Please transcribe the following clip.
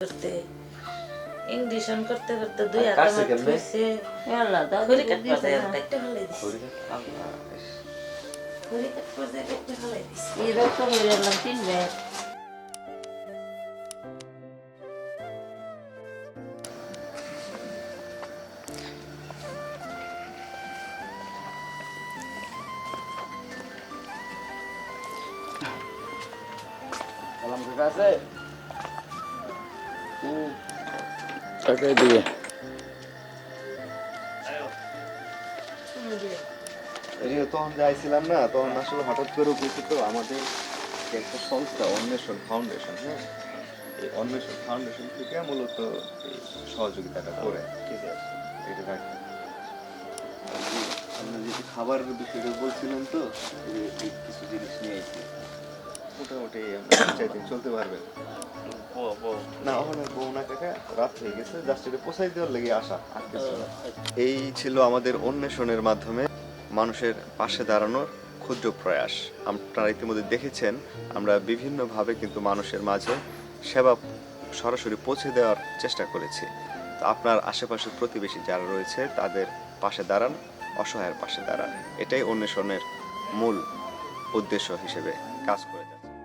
করতে ইংলিশন করতে করতে দুই হাতে? হইছে। আল্লাহ দাও দিছি। আল্লাহ, দিছি। এই রক্ত এই যে তখন যে আইছিলাম না, তখন আসলে হঠাৎ করে বুঝছি তো আমাদের একটা সংস্থা, অন্বেষণ ফাউন্ডেশন হ্যাঁ? এই অন্বেষণ ফাউন্ডেশন থেকে মূলত সহযোগিতাটা করে। ঠিক আছে? এটা রাখি। আপনার যদি খাবারের বিষয়টা বলছিলেন তো কিছু জিনিস নিয়ে এসেছি মোটামুটি আমরা চলতে পারবেন না ওখানে বউ না কাকা রাত হয়ে গেছে জাস্ট এটা পোষাই দেওয়ার লেগে আসা। আর কিছু না। এই ছিল আমাদের অন্বেষণের মাধ্যমে মানুষের পাশে দাঁড়ানোর ক্ষুদ্র প্রয়াস। আপনারা ইতিমধ্যে দেখেছেন আমরা বিভিন্নভাবে কিন্তু মানুষের মাঝে সেবা সরাসরি পৌঁছে দেওয়ার চেষ্টা করেছি। তো আপনার আশেপাশের প্রতিবেশী যারা রয়েছে তাদের পাশে দাঁড়ান অসহায়ের পাশে দাঁড়ান। এটাই অন্বেষণের মূল উদ্দেশ্য হিসেবে কাজ করে যাচ্ছে।